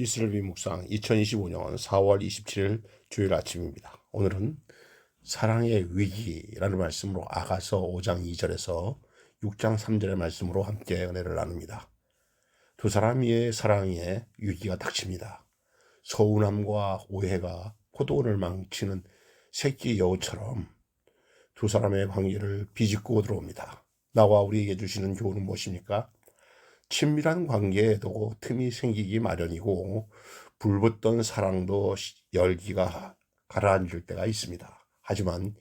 이슬비 묵상 2025년 4월 27일 주일 아침입니다. 오늘은 사랑의 위기라는 말씀으로 아가서 5장 2절에서 6장 3절의 말씀으로 함께 은혜를 나눕니다. 두 사람의 사랑에 위기가 닥칩니다. 서운함과 오해가 포도원을 망치는 새끼 여우처럼 두 사람의 관계를 비집고 들어옵니다. 나와 우리에게 주시는 교훈은 무엇입니까? 친밀한 관계에도 틈이 생기기 마련이고 불붙던 사랑도 시- 열기가 가라앉을 때가 있습니다. 하지만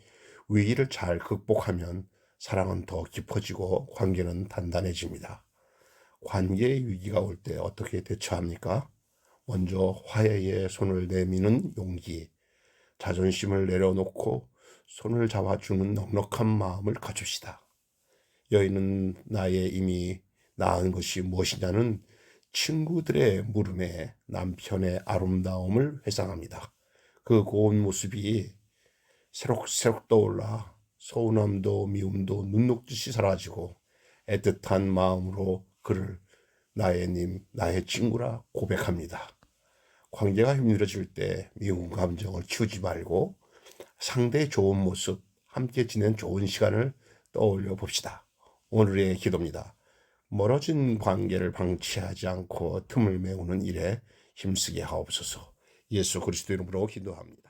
위기를 잘 극복하면 사랑은 더 깊어지고 관계는 단단해집니다. 관계의 위기가 올 때 어떻게 대처합니까? 먼저 화해에 손을 내미는 용기, 자존심을 내려놓고 손을 잡아주는 넉넉한 마음을 갖춥시다. 여인은 나의 이미 낳은 것이 무엇이냐는 친구들의 물음에 남편의 아름다움을 회상합니다. 그 고운 모습이 새록새록 떠올라 서운함도 미움도 눈 녹듯이 사라지고 애틋한 마음으로 그를 나의 님, 나의 친구라 고백합니다. 관계가 힘들어질 때 미운 감정을 키우지 말고 상대의 좋은 모습, 함께 지낸 좋은 시간을 떠올려 봅시다. 오늘의 기도입니다. 멀어진 관계를 방치하지 않고 틈을 메우는 일에 힘쓰게 하옵소서. 예수 그리스도 이름으로 기도합니다.